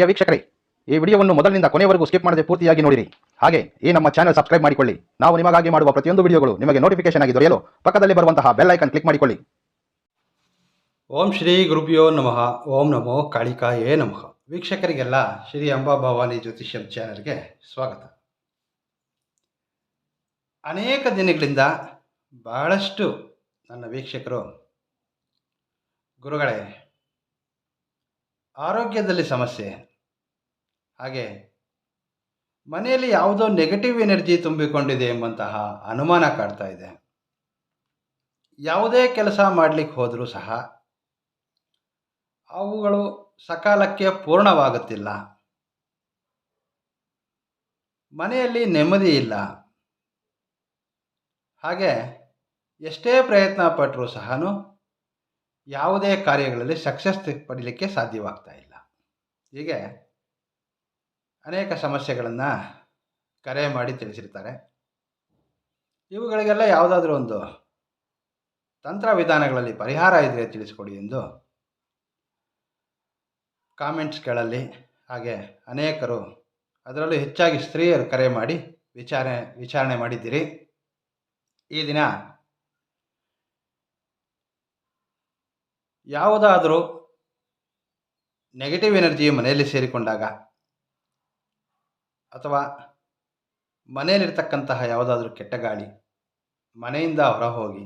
ಪ್ರಿಯ ವೀಕ್ಷಕರೇ, ಈ ವಿಡಿಯೋವನ್ನು ಮೊದಲಿನಿಂದ ಕೊನೆಯವರೆಗೂ ಸ್ಕಿಪ್ ಮಾಡದೆ ಪೂರ್ತಿಯಾಗಿ ನೋಡಿರಿ. ಹಾಗೆ, ಈ ನಮ್ಮ ಚಾನಲ್ ಸಬ್ಸ್ಕ್ರೈಬ್ ಮಾಡಿಕೊಳ್ಳಿ. ನಾವು ನಿಮಗಾಗಿ ಮಾಡುವ ಪ್ರತಿಯೊಂದು ವಿಡಿಯೋಗಳು ನಿಮಗೆ ನೋಟಿಫಿಕೇಶನ್ ಆಗಿ ದೊರೆಯಲು ಪಕ್ಕದಲ್ಲಿ ಬರುವಂತಹ ಬೆಲ್ ಐಕನ್ ಕ್ಲಿಕ್ ಮಾಡಿಕೊಳ್ಳಿ. ಓಂ ಶ್ರೀ ಗುರುಭ್ಯೋ ನಮಃ. ಓಂ ನಮೋ ಕಾಳಿಕಾಯೇ ನಮಃ. ವೀಕ್ಷಕರಿಗೆಲ್ಲ ಶ್ರೀ ಅಂಬಾ ಭವಾನಿ ಜ್ಯೋತಿಷ್ಯಂ ಚಾನಲ್ಗೆ ಸ್ವಾಗತ. ಅನೇಕ ದಿನಗಳಿಂದ ಬಹಳಷ್ಟು ನನ್ನ ವೀಕ್ಷಕರು, ಗುರುಗಳೇ, ಆರೋಗ್ಯದಲ್ಲಿ ಸಮಸ್ಯೆ ಹಾಗೆ, ಮನೆಯಲ್ಲಿ ಯಾವುದೋ ನೆಗೆಟಿವ್ ಎನರ್ಜಿ ತುಂಬಿಕೊಂಡಿದೆ ಎಂಬಂತಹ ಅನುಮಾನ ಕಾಡ್ತಾ ಇದೆ. ಯಾವುದೇ ಕೆಲಸ ಮಾಡಲಿಕ್ಕೆ ಹೋದರೂ ಸಹ, ಅವುಗಳು ಸಕಾಲಕ್ಕೆ ಪೂರ್ಣವಾಗುತ್ತಿಲ್ಲ. ಮನೆಯಲ್ಲಿ ನೆಮ್ಮದಿ ಇಲ್ಲ. ಹಾಗೆ, ಎಷ್ಟೇ ಪ್ರಯತ್ನ ಪಟ್ಟರೂ ಸಹ ಯಾವುದೇ ಕಾರ್ಯಗಳಲ್ಲಿ ಸಕ್ಸಸ್ ಪಡೀಲಿಕ್ಕೆ ಸಾಧ್ಯವಾಗ್ತಾ ಇಲ್ಲ. ಹೀಗೆ ಅನೇಕ ಸಮಸ್ಯೆಗಳನ್ನು ಕರೆ ಮಾಡಿ ತಿಳಿಸಿರ್ತಾರೆ. ಇವುಗಳಿಗೆಲ್ಲ ಯಾವುದಾದ್ರೂ ಒಂದು ತಂತ್ರ ವಿಧಾನಗಳಲ್ಲಿ ಪರಿಹಾರ ಇದ್ದರೆ ತಿಳಿಸ್ಕೊಡಿ ಎಂದು ಕಾಮೆಂಟ್ಸ್ಗಳಲ್ಲಿ ಹಾಗೆ ಅನೇಕರು ಅದರಲ್ಲೂ ಹೆಚ್ಚಾಗಿ ಸ್ತ್ರೀಯರು ಕರೆ ಮಾಡಿ ವಿಚಾರಣೆ ವಿಚಾರಣೆ ಮಾಡಿದ್ದೀರಿ. ಈ ದಿನ ಯಾವುದಾದರೂ ನೆಗೆಟಿವ್ ಎನರ್ಜಿ ಮನೆಯಲ್ಲಿ ಸೇರಿಕೊಂಡಾಗ ಅಥವಾ ಮನೆಯಲ್ಲಿರ್ತಕ್ಕಂತಹ ಯಾವುದಾದ್ರೂ ಕೆಟ್ಟ ಗಾಳಿ ಮನೆಯಿಂದ ಹೊರ ಹೋಗಿ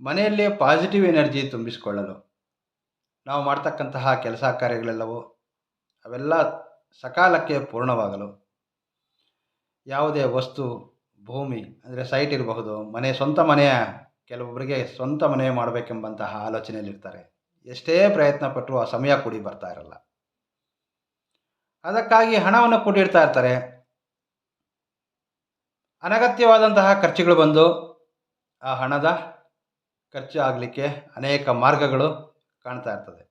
ಮನೆಯಲ್ಲೇ ಪಾಸಿಟಿವ್ ಎನರ್ಜಿ ತುಂಬಿಸಿಕೊಳ್ಳಲು ನಾವು ಮಾಡ್ತಕ್ಕಂತಹ ಕೆಲಸ ಕಾರ್ಯಗಳೆಲ್ಲವೂ ಅವೆಲ್ಲ ಸಕಾಲಕ್ಕೆ ಪೂರ್ಣವಾಗಲು ಯಾವುದೇ ವಸ್ತು, ಭೂಮಿ ಅಂದರೆ ಸೈಟ್ ಇರಬಹುದು, ಮನೆ, ಸ್ವಂತ ಮನೆಯ ಕೆಲವೊಬ್ಬರಿಗೆ ಸ್ವಂತ ಮನೆ ಮಾಡಬೇಕೆಂಬಂತಹ ಆಲೋಚನೆಯಲ್ಲಿರ್ತಾರೆ. ಎಷ್ಟೇ ಪ್ರಯತ್ನ ಪಟ್ಟರೂ ಆ ಸಮಯ ಕೂಡಿ ಬರ್ತಾ ಇರಲ್ಲ. ಅದಕ್ಕಾಗಿ ಹಣವನ್ನು ಕೂಡಿಡ್ತಾ ಇರ್ತಾರೆ. ಅನಗತ್ಯವಾದಂತಹ ಖರ್ಚುಗಳು ಬಂದು ಆ ಹಣದ ಖರ್ಚು ಆಗಲಿಕ್ಕೆ ಅನೇಕ ಮಾರ್ಗಗಳು ಕಾಣ್ತಾ ಇರ್ತದೆ.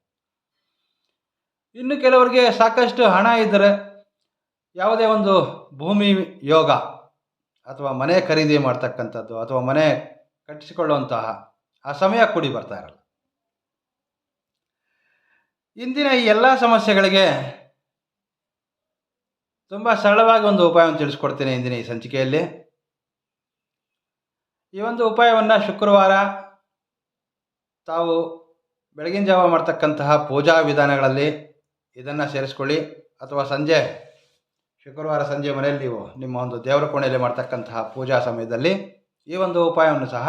ಇನ್ನು ಕೆಲವರಿಗೆ ಸಾಕಷ್ಟು ಹಣ ಇದ್ದರೆ ಯಾವುದೇ ಒಂದು ಭೂಮಿ ಯೋಗ ಅಥವಾ ಮನೆ ಖರೀದಿ ಮಾಡ್ತಕ್ಕಂಥದ್ದು ಅಥವಾ ಮನೆ ಕಟ್ಟಿಸಿಕೊಳ್ಳುವಂತಹ ಆ ಸಮಯ ಕೂಡಿ ಬರ್ತಾ ಇರಲ್ಲ. ಇಂದಿನ ಈ ಎಲ್ಲ ಸಮಸ್ಯೆಗಳಿಗೆ ತುಂಬ ಸರಳವಾಗಿ ಒಂದು ಉಪಾಯವನ್ನು ತಿಳಿಸ್ಕೊಡ್ತೇನೆ ಇಂದಿನ ಈ ಸಂಚಿಕೆಯಲ್ಲಿ. ಈ ಒಂದು ಉಪಾಯವನ್ನು ಶುಕ್ರವಾರ ತಾವು ಬೆಳಗಿನ ಜಾವ ಮಾಡ್ತಕ್ಕಂತಹ ಪೂಜಾ ವಿಧಾನಗಳಲ್ಲಿ ಇದನ್ನು ಸೇರಿಸ್ಕೊಳ್ಳಿ. ಅಥವಾ ಸಂಜೆ, ಶುಕ್ರವಾರ ಸಂಜೆ ಮನೆಯಲ್ಲಿ ನೀವು ನಿಮ್ಮ ಒಂದು ದೇವರ ಕೋಣೆಯಲ್ಲಿ ಮಾಡ್ತಕ್ಕಂತಹ ಪೂಜಾ ಸಮಯದಲ್ಲಿ ಈ ಒಂದು ಉಪಾಯವನ್ನು ಸಹ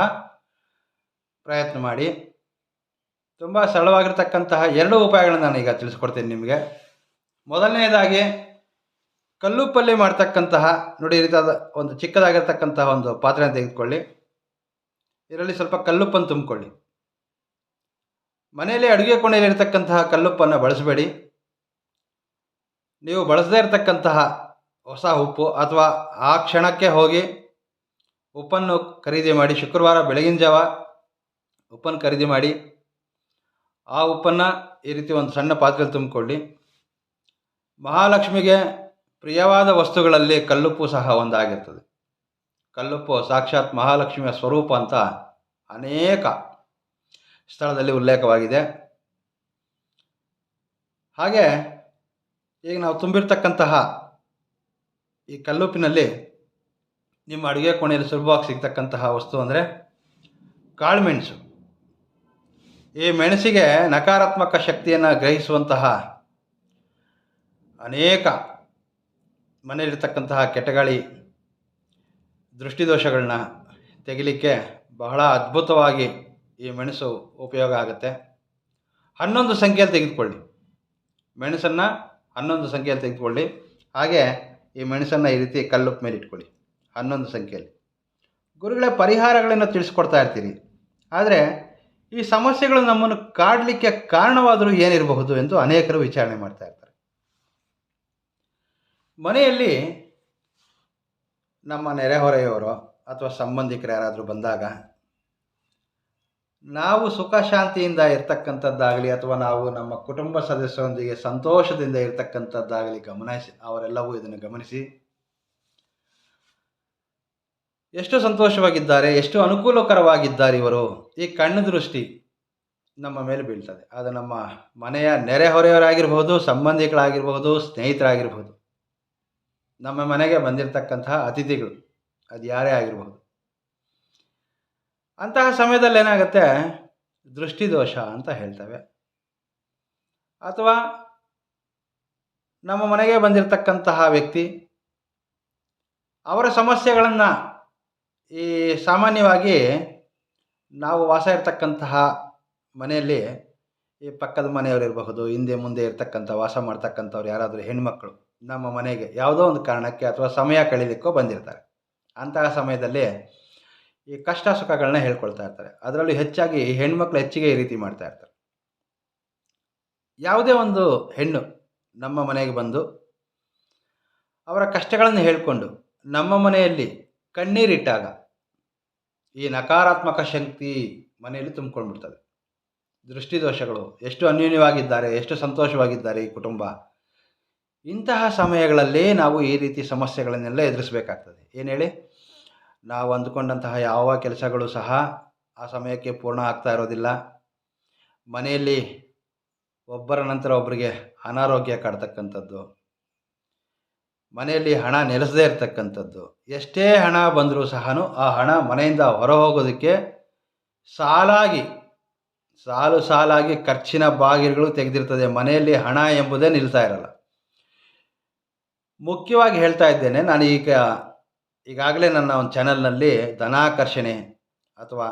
ಪ್ರಯತ್ನ ಮಾಡಿ. ತುಂಬ ಸರಳವಾಗಿರ್ತಕ್ಕಂತಹ ಎರಡು ಉಪಾಯಗಳನ್ನು ನಾನು ಈಗ ತಿಳಿಸ್ಕೊಡ್ತೀನಿ ನಿಮಗೆ. ಮೊದಲನೇದಾಗಿ ಕಲ್ಲುಪ್ಪಲ್ಲಿ ಮಾಡ್ತಕ್ಕಂತಹ, ನೋಡಿ ಈ ರೀತಿಯಾದ ಒಂದು ಚಿಕ್ಕದಾಗಿರ್ತಕ್ಕಂತಹ ಒಂದು ಪಾತ್ರೆ ತೆಗೆದುಕೊಳ್ಳಿ. ಇದರಲ್ಲಿ ಸ್ವಲ್ಪ ಕಲ್ಲುಪ್ಪನ್ನು ತುಂಬಿಕೊಳ್ಳಿ. ಮನೆಯಲ್ಲಿ ಅಡುಗೆ ಕೋಣೆಯಲ್ಲಿ ಇರತಕ್ಕಂತಹ ಕಲ್ಲುಪ್ಪನ್ನು ಬಳಸಬೇಡಿ. ನೀವು ಬಳಸದೇ ಇರತಕ್ಕಂತಹ ಹೊಸ ಉಪ್ಪು ಅಥವಾ ಆ ಕ್ಷಣಕ್ಕೆ ಹೋಗಿ ಉಪ್ಪನ್ನು ಖರೀದಿ ಮಾಡಿ, ಶುಕ್ರವಾರ ಬೆಳಗಿನ ಜಾವ ಉಪ್ಪನ್ನು ಖರೀದಿ ಮಾಡಿ, ಆ ಉಪ್ಪನ್ನು ಈ ರೀತಿ ಒಂದು ಸಣ್ಣ ಪಾತ್ರೆಯಲ್ಲಿ ತುಂಬಿಕೊಳ್ಳಿ. ಮಹಾಲಕ್ಷ್ಮಿಗೆ ಪ್ರಿಯವಾದ ವಸ್ತುಗಳಲ್ಲಿ ಕಲ್ಲುಪ್ಪು ಸಹ ಒಂದಾಗಿರ್ತದೆ. ಕಲ್ಲುಪ್ಪು ಸಾಕ್ಷಾತ್ ಮಹಾಲಕ್ಷ್ಮಿಯ ಸ್ವರೂಪ ಅಂತ ಅನೇಕ ಸ್ಥಳದಲ್ಲಿ ಉಲ್ಲೇಖವಾಗಿದೆ. ಹಾಗೆ ಈಗ ನಾವು ತುಂಬಿರ್ತಕ್ಕಂತಹ ಈ ಕಲ್ಲುಪ್ಪಿನಲ್ಲಿ ನಿಮ್ಮ ಅಡುಗೆ ಕೋಣೆಯಲ್ಲಿ ಸುಲಭವಾಗಿ ಸಿಗ್ತಕ್ಕಂತಹ ವಸ್ತು ಅಂದರೆ ಕಾಳುಮೆಣಸು ಈ ಮೆಣಸಿಗೆ ನಕಾರಾತ್ಮಕ ಶಕ್ತಿಯನ್ನು ಗ್ರಹಿಸುವಂತಹ ಅನೇಕ ಮನೆಯಲ್ಲಿರ್ತಕ್ಕಂತಹ ಕೆಟಗಾಳಿ ದೃಷ್ಟಿದೋಷಗಳನ್ನ ತೆಗಿಲಿಕ್ಕೆ ಬಹಳ ಅದ್ಭುತವಾಗಿ ಈ ಮೆಣಸು ಉಪಯೋಗ ಆಗುತ್ತೆ. ಹನ್ನೊಂದು ಸಂಖ್ಯೆಯಲ್ಲಿ ತೆಗೆದುಕೊಳ್ಳಿ. ಮೆಣಸನ್ನು ಹನ್ನೊಂದು ಸಂಖ್ಯೆಯಲ್ಲಿ ತೆಗೆದುಕೊಳ್ಳಿ. ಹಾಗೆ ಈ ಮೆಣಸನ್ನು ಈ ರೀತಿ ಕಲ್ಲುಪ್ಪ ಮೇಲೆ ಇಟ್ಕೊಳ್ಳಿ. ಹನ್ನೊಂದು ಸಂಖ್ಯೆಯಲ್ಲಿ. ಗುರುಗಳ, ಪರಿಹಾರಗಳನ್ನು ತಿಳಿಸ್ಕೊಡ್ತಾ ಇರ್ತೀರಿ. ಆದರೆ ಈ ಸಮಸ್ಯೆಗಳು ನಮ್ಮನ್ನು ಕಾಡಲಿಕ್ಕೆ ಕಾರಣವಾದರೂ ಏನಿರಬಹುದು ಎಂದು ಅನೇಕರು ವಿಚಾರಣೆ ಮಾಡ್ತಾ ಇರ್ತಾರೆ. ಮನೆಯಲ್ಲಿ ನಮ್ಮ ನೆರೆಹೊರೆಯವರು ಅಥವಾ ಸಂಬಂಧಿಕರು ಯಾರಾದರೂ ಬಂದಾಗ ನಾವು ಸುಖ ಶಾಂತಿಯಿಂದ ಇರ್ತಕ್ಕಂಥದ್ದಾಗಲಿ ಅಥವಾ ನಾವು ನಮ್ಮ ಕುಟುಂಬ ಸದಸ್ಯರೊಂದಿಗೆ ಸಂತೋಷದಿಂದ ಇರ್ತಕ್ಕಂಥದ್ದಾಗಲಿ ಗಮನಿಸಿ, ಅವರೆಲ್ಲವೂ ಇದನ್ನು ಗಮನಿಸಿ. ಎಷ್ಟು ಸಂತೋಷವಾಗಿದ್ದಾರೆ, ಎಷ್ಟು ಅನುಕೂಲಕರವಾಗಿದ್ದಾರೆ ಇವರು, ಈ ಕಣ್ಣು ದೃಷ್ಟಿ ನಮ್ಮ ಮೇಲೆ ಬೀಳ್ತದೆ. ಅದು ನಮ್ಮ ಮನೆಯ ನೆರೆಹೊರೆಯವರಾಗಿರ್ಬೋದು ಸಂಬಂಧಿಗಳಾಗಿರ್ಬೋದು ಸ್ನೇಹಿತರಾಗಿರ್ಬೋದು ನಮ್ಮ ಮನೆಗೆ ಬಂದಿರತಕ್ಕಂತಹ ಅತಿಥಿಗಳು, ಅದು ಯಾರೇ ಆಗಿರಬಹುದು ಅಂತಹ ಸಮಯದಲ್ಲಿ ಏನಾಗುತ್ತೆ? ದೃಷ್ಟಿದೋಷ ಅಂತ ಹೇಳ್ತವೆ. ಅಥವಾ ನಮ್ಮ ಮನೆಗೆ ಬಂದಿರತಕ್ಕಂತಹ ವ್ಯಕ್ತಿ, ಅವರ ಸಮಸ್ಯೆಗಳನ್ನು ಈ ಸಾಮಾನ್ಯವಾಗಿ ನಾವು ವಾಸ ಇರತಕ್ಕಂತಹ ಮನೆಯಲ್ಲಿ, ಈ ಪಕ್ಕದ ಮನೆಯವರು ಇರಬಹುದು, ಹಿಂದೆ ಮುಂದೆ ಇರತಕ್ಕಂಥ, ವಾಸ ಮಾಡ್ತಕ್ಕಂಥವ್ರು ಯಾರಾದರೂ ಹೆಣ್ಮಕ್ಳು ನಮ್ಮ ಮನೆಗೆ ಯಾವುದೋ ಒಂದು ಕಾರಣಕ್ಕೆ ಅಥವಾ ಸಮಯ ಕಳೀಲಿಕ್ಕೋ ಬಂದಿರ್ತಾರೆ. ಅಂತಹ ಸಮಯದಲ್ಲಿ ಈ ಕಷ್ಟ ಸುಖಗಳನ್ನ ಹೇಳ್ಕೊಳ್ತಾ ಇರ್ತಾರೆ. ಅದರಲ್ಲೂ ಹೆಚ್ಚಾಗಿ ಹೆಣ್ಮಕ್ಳು ಹೆಚ್ಚಿಗೆ ಈ ರೀತಿ ಮಾಡ್ತಾ ಇರ್ತಾರೆ. ಯಾವುದೇ ಒಂದು ಹೆಣ್ಣು ನಮ್ಮ ಮನೆಗೆ ಬಂದು ಅವರ ಕಷ್ಟಗಳನ್ನು ಹೇಳಿಕೊಂಡು ನಮ್ಮ ಮನೆಯಲ್ಲಿ ಕಣ್ಣೀರಿಟ್ಟಾಗ ಈ ನಕಾರಾತ್ಮಕ ಶಕ್ತಿ ಮನೆಯಲ್ಲಿ ತುಂಬಿಕೊಂಡ್ಬಿಡ್ತದೆ. ದೃಷ್ಟಿದೋಷಗಳು ಎಷ್ಟು ಅನ್ಯೂನ್ಯವಾಗಿದ್ದಾರೆ, ಎಷ್ಟು ಸಂತೋಷವಾಗಿದ್ದಾರೆ ಈ ಕುಟುಂಬ. ಇಂತಹ ಸಮಯಗಳಲ್ಲಿ ನಾವು ಈ ರೀತಿ ಸಮಸ್ಯೆಗಳನ್ನೆಲ್ಲ ಎದುರಿಸಬೇಕಾಗ್ತದೆ. ಏನು ಹೇಳಿ? ನಾವು ಅಂದುಕೊಂಡಂತಹ ಯಾವ ಕೆಲಸಗಳು ಸಹ ಆ ಸಮಯಕ್ಕೆ ಪೂರ್ಣ ಆಗ್ತಾ ಇರೋದಿಲ್ಲ. ಮನೆಯಲ್ಲಿ ಒಬ್ಬರ ನಂತರ ಒಬ್ಬರಿಗೆ ಅನಾರೋಗ್ಯ ಕಾಡ್ತಕ್ಕಂಥದ್ದು. ಮನೆಯಲ್ಲಿ ಹಣ ನೆಲೆಸದೇ ಇರತಕ್ಕಂಥದ್ದು. ಎಷ್ಟೇ ಹಣ ಬಂದರೂ ಸಹ ಆ ಹಣ ಮನೆಯಿಂದ ಹೊರ ಹೋಗೋದಕ್ಕೆ ಸಾಲಾಗಿ, ಸಾಲು ಸಾಲಾಗಿ ಖರ್ಚಿನ ಬಾಗಿಲುಗಳು ತೆಗೆದಿರ್ತದೆ. ಮನೆಯಲ್ಲಿ ಹಣ ಎಂಬುದೇ ನಿಲ್ತಾ ಇರಲ್ಲ. ಮುಖ್ಯವಾಗಿ ಹೇಳ್ತಾ ಇದ್ದೇನೆ, ನಾನು ಈಗ, ಈಗಾಗಲೇ ನನ್ನ ಒಂದು ಚಾನಲ್ನಲ್ಲಿ ಧನಾಕರ್ಷಣೆ ಅಥವಾ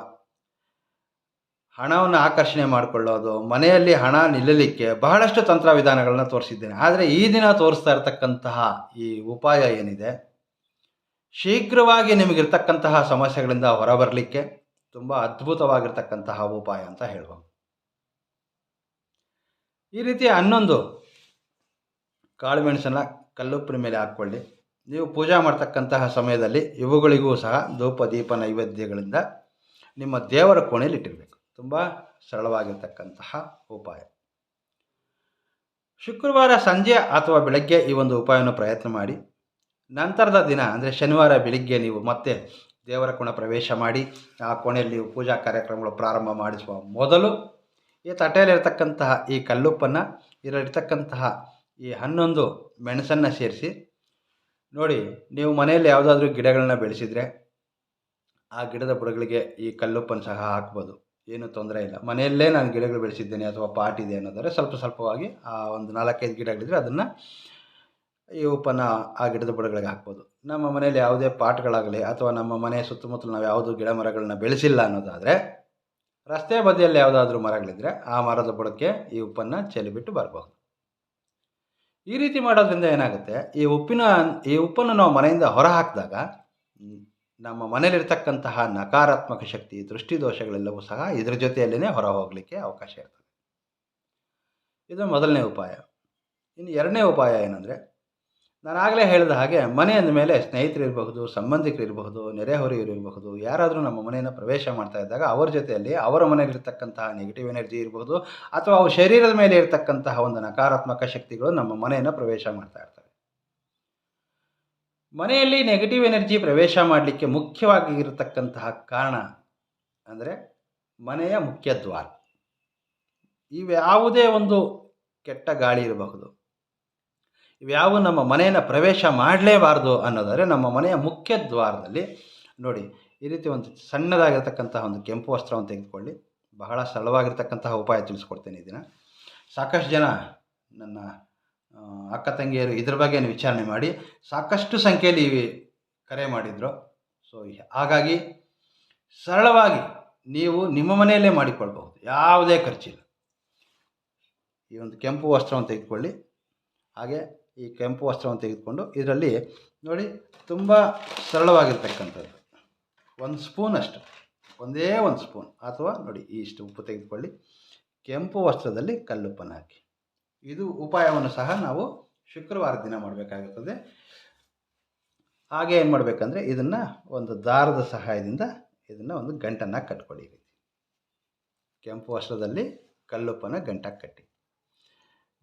ಹಣವನ್ನು ಆಕರ್ಷಣೆ ಮಾಡಿಕೊಳ್ಳೋದು, ಮನೆಯಲ್ಲಿ ಹಣ ನಿಲ್ಲಲಿಕ್ಕೆ ಬಹಳಷ್ಟು ತಂತ್ರ ವಿಧಾನಗಳನ್ನ ತೋರಿಸಿದ್ದೇನೆ. ಆದರೆ ಈ ದಿನ ತೋರಿಸ್ತಾ ಇರತಕ್ಕಂತಹ ಈ ಉಪಾಯ ಏನಿದೆ? ಶೀಘ್ರವಾಗಿ ನಿಮಗಿರ್ತಕ್ಕಂತಹ ಸಮಸ್ಯೆಗಳಿಂದ ಹೊರಬರಲಿಕ್ಕೆ ತುಂಬ ಅದ್ಭುತವಾಗಿರ್ತಕ್ಕಂತಹ ಉಪಾಯ ಅಂತ ಹೇಳ್ಬೋದು. ಈ ರೀತಿ ಹನ್ನೊಂದು ಕಾಳುಮೆಣಸನ್ನ ಕಲ್ಲುಪ್ಪಿನ ಮೇಲೆ ಹಾಕ್ಕೊಳ್ಳಿ. ನೀವು ಪೂಜಾ ಮಾಡ್ತಕ್ಕಂತಹ ಸಮಯದಲ್ಲಿ ಇವುಗಳಿಗೂ ಸಹ ಧೂಪ, ದೀಪ, ನೈವೇದ್ಯಗಳಿಂದ ನಿಮ್ಮ ದೇವರ ಕೋಣೆಯಲ್ಲಿ ಇಟ್ಟಿರಬೇಕು. ತುಂಬ ಸರಳವಾಗಿರ್ತಕ್ಕಂತಹ ಉಪಾಯ. ಶುಕ್ರವಾರ ಸಂಜೆ ಅಥವಾ ಬೆಳಗ್ಗೆ ಈ ಒಂದು ಉಪಾಯವನ್ನು ಪ್ರಯತ್ನ ಮಾಡಿ. ನಂತರದ ದಿನ, ಅಂದರೆ ಶನಿವಾರ ಬೆಳಿಗ್ಗೆ ನೀವು ಮತ್ತೆ ದೇವರ ಕೋಣೆ ಪ್ರವೇಶ ಮಾಡಿ, ಆ ಕೋಣೆಯಲ್ಲಿ ನೀವು ಪೂಜಾ ಕಾರ್ಯಕ್ರಮಗಳು ಪ್ರಾರಂಭ ಮಾಡಿಸುವ ಮೊದಲು ಈ ತಟ್ಟೆಯಲ್ಲಿರ್ತಕ್ಕಂತಹ ಈ ಕಲ್ಲುಪ್ಪನ್ನು ಇದರಲ್ಲಿರ್ತಕ್ಕಂತಹ ಈ ಹನ್ನೊಂದು ಮೆಣಸನ್ನು ಸೇರಿಸಿ, ನೋಡಿ, ನೀವು ಮನೆಯಲ್ಲಿ ಯಾವುದಾದ್ರೂ ಗಿಡಗಳನ್ನ ಬೆಳೆಸಿದರೆ ಆ ಗಿಡದ ಬುಡಗಳಿಗೆ ಈ ಕಲ್ಲುಪ್ಪನ್ನು ಸಹ ಹಾಕ್ಬೋದು. ಏನು ತೊಂದರೆ ಇಲ್ಲ. ಮನೆಯಲ್ಲೇ ನಾನು ಗಿಡಗಳು ಬೆಳೆಸಿದ್ದೇನೆ ಅಥವಾ ಪಾಟ್ ಇದೆ ಅನ್ನೋದಾದ್ರೆ ಸ್ವಲ್ಪ ಸ್ವಲ್ಪವಾಗಿ ಆ ಒಂದು ನಾಲ್ಕೈದು ಗಿಡಗಳಿದ್ರೆ ಅದನ್ನು ಈ ಉಪ್ಪನ್ನು ಆ ಗಿಡದ ಬುಡಗಳಿಗೆ ಹಾಕ್ಬೋದು. ನಮ್ಮ ಮನೆಯಲ್ಲಿ ಯಾವುದೇ ಪಾಟ್ಗಳಾಗಲಿ ಅಥವಾ ನಮ್ಮ ಮನೆ ಸುತ್ತಮುತ್ತಲು ನಾವು ಯಾವುದು ಗಿಡ ಮರಗಳನ್ನ ಬೆಳೆಸಿಲ್ಲ ಅನ್ನೋದಾದರೆ, ರಸ್ತೆ ಬದಿಯಲ್ಲಿ ಯಾವುದಾದ್ರೂ ಮರಗಳಿದ್ದರೆ ಆ ಮರದ ಬುಡಕ್ಕೆ ಈ ಉಪ್ಪನ್ನು ಚೆಲ್ಲಿಬಿಟ್ಟು ಬರಬಹುದು ಈ ರೀತಿ ಮಾಡೋದ್ರಿಂದ ಏನಾಗುತ್ತೆ? ಈ ಉಪ್ಪಿನ, ಈ ಉಪ್ಪನ್ನು ನಾವು ಮನೆಯಿಂದ ಹೊರ ಹಾಕಿದಾಗ ನಮ್ಮ ಮನೇಲಿರ್ತಕ್ಕಂತಹ ನಕಾರಾತ್ಮಕ ಶಕ್ತಿ, ದೃಷ್ಟಿದೋಷಗಳೆಲ್ಲವೂ ಸಹ ಇದ್ರ ಜೊತೆಯಲ್ಲೇ ಹೊರ ಹೋಗಲಿಕ್ಕೆ ಅವಕಾಶ ಇರ್ತದೆ. ಇದು ಮೊದಲನೇ ಉಪಾಯ. ಇನ್ನು ಎರಡನೇ ಉಪಾಯ ಏನಂದರೆ ನಾನು ಆಗಲೇ ಹೇಳಿದ ಹಾಗೆ ಮನೆ ಅಂದಮೇಲೆ ಸಂಬಂಧಿಕರಿರಬಹುದು ನೆರೆಹೊರೆಯವರು ಇರಬಹುದು, ಯಾರಾದರೂ ನಮ್ಮ ಮನೆಯನ್ನು ಪ್ರವೇಶ ಮಾಡ್ತಾ ಇದ್ದಾಗ ಅವರ ಜೊತೆಯಲ್ಲಿ ಅವರ ಮನೆಯಲ್ಲಿರ್ತಕ್ಕಂತಹ ನೆಗೆಟಿವ್ ಎನರ್ಜಿ ಇರಬಹುದು ಅಥವಾ ಅವ್ರ ಶರೀರದ ಮೇಲೆ ಇರತಕ್ಕಂತಹ ಒಂದು ನಕಾರಾತ್ಮಕ ಶಕ್ತಿಗಳು ನಮ್ಮ ಮನೆಯನ್ನು ಪ್ರವೇಶ ಮಾಡ್ತಾ ಇರ್ತವೆ. ಮನೆಯಲ್ಲಿ ನೆಗೆಟಿವ್ ಎನರ್ಜಿ ಪ್ರವೇಶ ಮಾಡಲಿಕ್ಕೆ ಮುಖ್ಯವಾಗಿ ಇರತಕ್ಕಂತಹ ಕಾರಣ ಅಂದರೆ ಮನೆಯ ಮುಖ್ಯ ದ್ವಾರ. ಇವ್ಯಾವುದೇ ಒಂದು ಕೆಟ್ಟ ಗಾಳಿ ಇರಬಹುದು. ಇವ್ಯಾವು ನಮ್ಮ ಮನೆಯನ್ನು ಪ್ರವೇಶ ಮಾಡಲೇಬಾರ್ದು ಅನ್ನೋದಾದರೆ ನಮ್ಮ ಮನೆಯ ಮುಖ್ಯ ದ್ವಾರದಲ್ಲಿ ನೋಡಿ, ಈ ರೀತಿ ಒಂದು ಸಣ್ಣದಾಗಿರ್ತಕ್ಕಂತಹ ಒಂದು ಕೆಂಪು ವಸ್ತ್ರವನ್ನು ತೆಗೆದುಕೊಳ್ಳಿ. ಬಹಳ ಸರಳವಾಗಿರ್ತಕ್ಕಂತಹ ಉಪಾಯ ತಿಳಿಸ್ಕೊಡ್ತೇನೆ ಇದನ್ನು ಸಾಕಷ್ಟು ಜನ ನನ್ನ ಅಕ್ಕ ತಂಗಿಯರು ಇದ್ರ ಬಗ್ಗೆ ವಿಚಾರಣೆ ಮಾಡಿ ಸಾಕಷ್ಟು ಸಂಖ್ಯೆಯಲ್ಲಿ ಕರೆ ಮಾಡಿದರು. ಸೊ ಹಾಗಾಗಿ ಸರಳವಾಗಿ ನೀವು ನಿಮ್ಮ ಮನೆಯಲ್ಲೇ ಮಾಡಿಕೊಳ್ಬಹುದು. ಯಾವುದೇ ಖರ್ಚಿಲ್ಲ. ಈ ಒಂದು ಕೆಂಪು ವಸ್ತ್ರವನ್ನು ತೆಗೆದುಕೊಳ್ಳಿ. ಹಾಗೆ ಈ ಕೆಂಪು ವಸ್ತ್ರವನ್ನು ತೆಗೆದುಕೊಂಡು ಇದರಲ್ಲಿ ನೋಡಿ ತುಂಬ ಸರಳವಾಗಿರ್ತಕ್ಕಂಥದ್ದು. ಒಂದು ಸ್ಪೂನ್ ಅಷ್ಟು. ಒಂದೇ ಒಂದು ಸ್ಪೂನ್. ಅಥವಾ ನೋಡಿ ಇಷ್ಟು ಉಪ್ಪು ತೆಗೆದುಕೊಳ್ಳಿ. ಕೆಂಪು ವಸ್ತ್ರದಲ್ಲಿ ಕಲ್ಲುಪ್ಪನ್ನು ಹಾಕಿ. ಇದು ಉಪಾಯವನ್ನು ಸಹ ನಾವು ಶುಕ್ರವಾರ ದಿನ ಮಾಡಬೇಕಾಗುತ್ತದೆ. ಹಾಗೆ ಏನು ಮಾಡಬೇಕಂದ್ರೆ ಇದನ್ನು ಒಂದು ದಾರದ ಸಹಾಯದಿಂದ ಇದನ್ನು ಒಂದು ಗಂಟನ್ನು ಕಟ್ಕೊಳ್ಳಿ ಕೆಂಪು ವಸ್ತ್ರದಲ್ಲಿ ಕಲ್ಲುಪ್ಪನ್ನು ಗಂಟಾಗಿ ಕಟ್ಟಿ.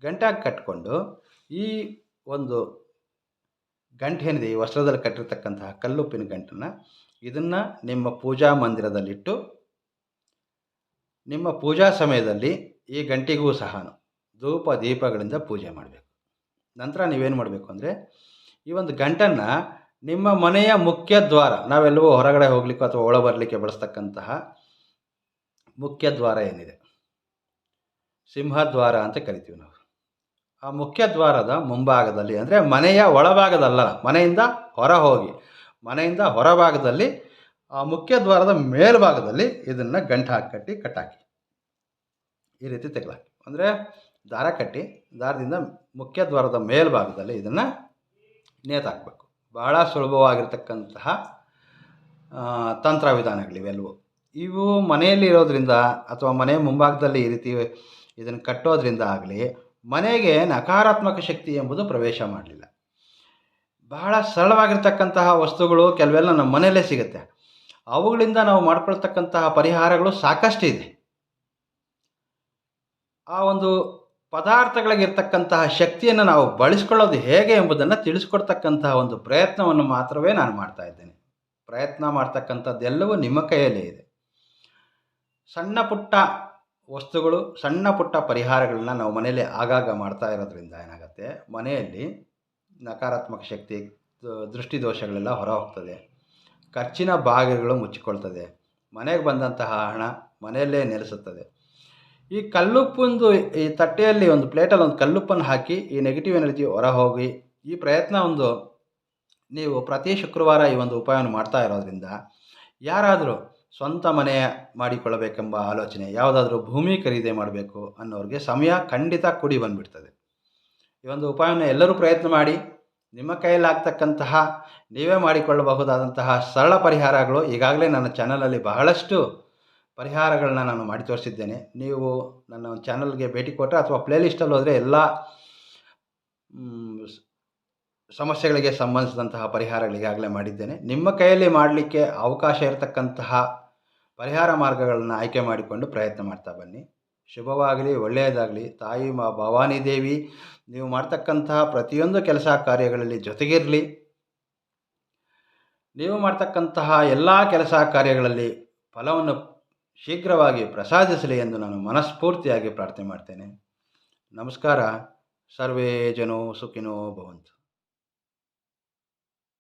ಗಂಟಾಗಿ ಕಟ್ಕೊಂಡು ಈ ಒಂದು ಗಂಟು ಏನಿದೆ, ಈ ವಸ್ತ್ರದಲ್ಲಿ ಕಟ್ಟಿರ್ತಕ್ಕಂತಹ ಕಲ್ಲುಪ್ಪಿನ ಗಂಟನ್ನು ಇದನ್ನು ನಿಮ್ಮ ಪೂಜಾ ಮಂದಿರದಲ್ಲಿಟ್ಟು, ನಿಮ್ಮ ಪೂಜಾ ಸಮಯದಲ್ಲಿ ಈ ಗಂಟಿಗೂ ಸಹ ಧೂಪ ದೀಪಗಳಿಂದ ಪೂಜೆ ಮಾಡಬೇಕು. ನಂತರ ನೀವೇನು ಮಾಡಬೇಕು ಅಂದರೆ, ಈ ಒಂದು ಗಂಟನ್ನು ನಿಮ್ಮ ಮನೆಯ ಮುಖ್ಯ ದ್ವಾರ ನಾವೆಲ್ಲವೂ ಹೊರಗಡೆ ಹೋಗ್ಲಿಕ್ಕೆ ಅಥವಾ ಒಳ ಬರಲಿಕ್ಕೆ ಬಳಸ್ತಕ್ಕಂತಹ ಮುಖ್ಯ ದ್ವಾರ ಏನಿದೆ? ಸಿಂಹದ್ವಾರ ಅಂತ ಕರಿತೀವಿ ನಾವು. ಆ ಮುಖ್ಯ ದ್ವಾರದ ಮುಂಭಾಗದಲ್ಲಿ, ಅಂದರೆ ಮನೆಯ ಒಳಭಾಗದಲ್ಲ, ಮನೆಯಿಂದ ಹೊರ ಹೋಗಿ ಮನೆಯಿಂದ ಹೊರಭಾಗದಲ್ಲಿ, ಆ ಮುಖ್ಯ ದ್ವಾರದ ಮೇಲ್ಭಾಗದಲ್ಲಿ ಇದನ್ನು ಗಂಟು ಹಾಕಿ ಕಟ್ಟಿ, ಕಟ್ಟಾಕಿ. ಈ ರೀತಿ ತೆಗಲಾಕಿ ಅಂದರೆ ದಾರ ಕಟ್ಟಿ, ದಾರದಿಂದ ಮುಖ್ಯ ದ್ವಾರದ ಮೇಲ್ಭಾಗದಲ್ಲಿ ಇದನ್ನು ನೇತಾಕಬೇಕು. ಬಹಳ ಸುಲಭವಾಗಿರ್ತಕ್ಕಂತಹ ತಂತ್ರ ವಿಧಾನಗಳಿವೆಲ್ಲವೂ ಇವು ಮನೆಯಲ್ಲಿ ಇರೋದ್ರಿಂದ ಅಥವಾ ಮನೆ ಮುಂಭಾಗದಲ್ಲಿ ಈ ರೀತಿ ಇದನ್ನು ಕಟ್ಟೋದ್ರಿಂದ ಆಗಲಿ ಮನೆಗೆ ನಕಾರಾತ್ಮಕ ಶಕ್ತಿ ಎಂಬುದು ಪ್ರವೇಶ ಮಾಡಲಿಲ್ಲ. ಬಹಳ ಸರಳವಾಗಿರ್ತಕ್ಕಂತಹ ವಸ್ತುಗಳು ಕೆಲವೆಲ್ಲ ನಮ್ಮ ಮನೆಯಲ್ಲೇ ಸಿಗುತ್ತೆ. ಅವುಗಳಿಂದ ನಾವು ಮಾಡ್ಕೊಳ್ತಕ್ಕಂತಹ ಪರಿಹಾರಗಳು ಸಾಕಷ್ಟು ಇದೆ. ಆ ಒಂದು ಪದಾರ್ಥಗಳಿಗಿರ್ತಕ್ಕಂತಹ ಶಕ್ತಿಯನ್ನು ನಾವು ಬಳಸ್ಕೊಳ್ಳೋದು ಹೇಗೆ ಎಂಬುದನ್ನು ತಿಳಿಸ್ಕೊಡ್ತಕ್ಕಂತಹ ಒಂದು ಪ್ರಯತ್ನವನ್ನು ಮಾತ್ರವೇ ನಾನು ಮಾಡ್ತಾ ಇದ್ದೇನೆ. ಪ್ರಯತ್ನ ಮಾಡ್ತಕ್ಕಂಥದ್ದೆಲ್ಲವೂ ನಿಮ್ಮ ಕೈಯಲ್ಲೇ ಇದೆ. ಸಣ್ಣ ಪುಟ್ಟ ವಸ್ತುಗಳು ಸಣ್ಣ ಪುಟ್ಟ ಪರಿಹಾರಗಳನ್ನ ನಾವು ಮನೆಯಲ್ಲಿ ಆಗಾಗ ಮಾಡ್ತಾ ಇರೋದ್ರಿಂದ ಏನಾಗುತ್ತೆ? ಮನೆಯಲ್ಲಿ ನಕಾರಾತ್ಮಕ ಶಕ್ತಿ ದೃಷ್ಟಿ ದೃಷ್ಟಿದೋಷಗಳೆಲ್ಲ ಹೊರ ಹೋಗ್ತದೆ ಖರ್ಚಿನ ಭಾಗಗಳು ಮುಚ್ಚಿಕೊಳ್ತದೆ. ಮನೆಗೆ ಬಂದಂತಹ ಹಣ ಮನೆಯಲ್ಲೇ ನೆಲೆಸುತ್ತದೆ. ಈ ಕಲ್ಲುಪ್ಪೊಂದು, ಈ ತಟ್ಟೆಯಲ್ಲಿ ಒಂದು ಪ್ಲೇಟಲ್ಲಿ ಒಂದು ಕಲ್ಲುಪ್ಪನ್ನು ಹಾಕಿ, ಈ ನೆಗೆಟಿವ್ ಎನರ್ಜಿ ಹೊರ ಹೋಗಿ ಈ ಪ್ರಯತ್ನ ಒಂದು ನೀವು ಪ್ರತಿ ಶುಕ್ರವಾರ ಈ ಒಂದು ಉಪಾಯವನ್ನು ಮಾಡ್ತಾ ಇರೋದ್ರಿಂದ ಯಾರಾದರೂ ಸ್ವಂತ ಮನೆ ಮಾಡಿಕೊಳ್ಳಬೇಕೆಂಬ ಆಲೋಚನೆ ಯಾವುದಾದ್ರೂ ಭೂಮಿ ಖರೀದಿ ಮಾಡಬೇಕು ಅನ್ನೋರಿಗೆ ಸಮಯ ಖಂಡಿತ ಕೂಡಿ ಬಂದುಬಿಡ್ತದೆ. ಈ ಒಂದು ಉಪಾಯವನ್ನು ಎಲ್ಲರೂ ಪ್ರಯತ್ನ ಮಾಡಿ, ನಿಮ್ಮ ಕೈಯಲ್ಲಾಗ್ತಕ್ಕಂತಹ ನೀವೇ ಮಾಡಿಕೊಳ್ಳಬಹುದಾದಂತಹ ಸರಳ ಪರಿಹಾರಗಳು ಈಗಾಗಲೇ ನನ್ನ ಚಾನಲಲ್ಲಿ ಬಹಳಷ್ಟು ಪರಿಹಾರಗಳನ್ನ ನಾನು ಮಾಡಿ ತೋರಿಸಿದ್ದೇನೆ. ನೀವು ನನ್ನ ಚಾನಲ್ಗೆ ಭೇಟಿ ಕೊಟ್ಟರೆ ಅಥವಾ ಪ್ಲೇಲಿಸ್ಟಲ್ಲಿ ಹೋದರೆ ಎಲ್ಲ ಸಮಸ್ಯೆಗಳಿಗೆ ಸಂಬಂಧಿಸಿದಂತಹ ಪರಿಹಾರಗಳು ಈಗಾಗಲೇ ಮಾಡಿದ್ದೇನೆ. ನಿಮ್ಮ ಕೈಯಲ್ಲಿ ಮಾಡಲಿಕ್ಕೆ ಅವಕಾಶ ಇರತಕ್ಕಂತಹ ಪರಿಹಾರ ಮಾರ್ಗಗಳನ್ನು ಆಯ್ಕೆ ಮಾಡಿಕೊಂಡು ಪ್ರಯತ್ನ ಮಾಡ್ತಾ ಬನ್ನಿ. ಶುಭವಾಗಲಿ, ಒಳ್ಳೆಯದಾಗಲಿ. ತಾಯಿ ಮಾ, ಭವಾನಿ ದೇವಿ, ನೀವು ಮಾಡ್ತಕ್ಕಂತಹ ಪ್ರತಿಯೊಂದು ಕೆಲಸ ಕಾರ್ಯಗಳಲ್ಲಿ ಜೊತೆಗಿರಲಿ. ನೀವು ಮಾಡ್ತಕ್ಕಂತಹ ಎಲ್ಲ ಕೆಲಸ ಕಾರ್ಯಗಳಲ್ಲಿ ಫಲವನ್ನು ಶೀಘ್ರವಾಗಿ ಪ್ರಸಾದಿಸಲಿ ಎಂದು ನಾನು ಮನಸ್ಫೂರ್ತಿಯಾಗಿ ಪ್ರಾರ್ಥನೆ ಮಾಡ್ತೇನೆ. ನಮಸ್ಕಾರ. ಸರ್ವೇ ಜನೋ ಸುಖಿನೋ ಭವಂತು.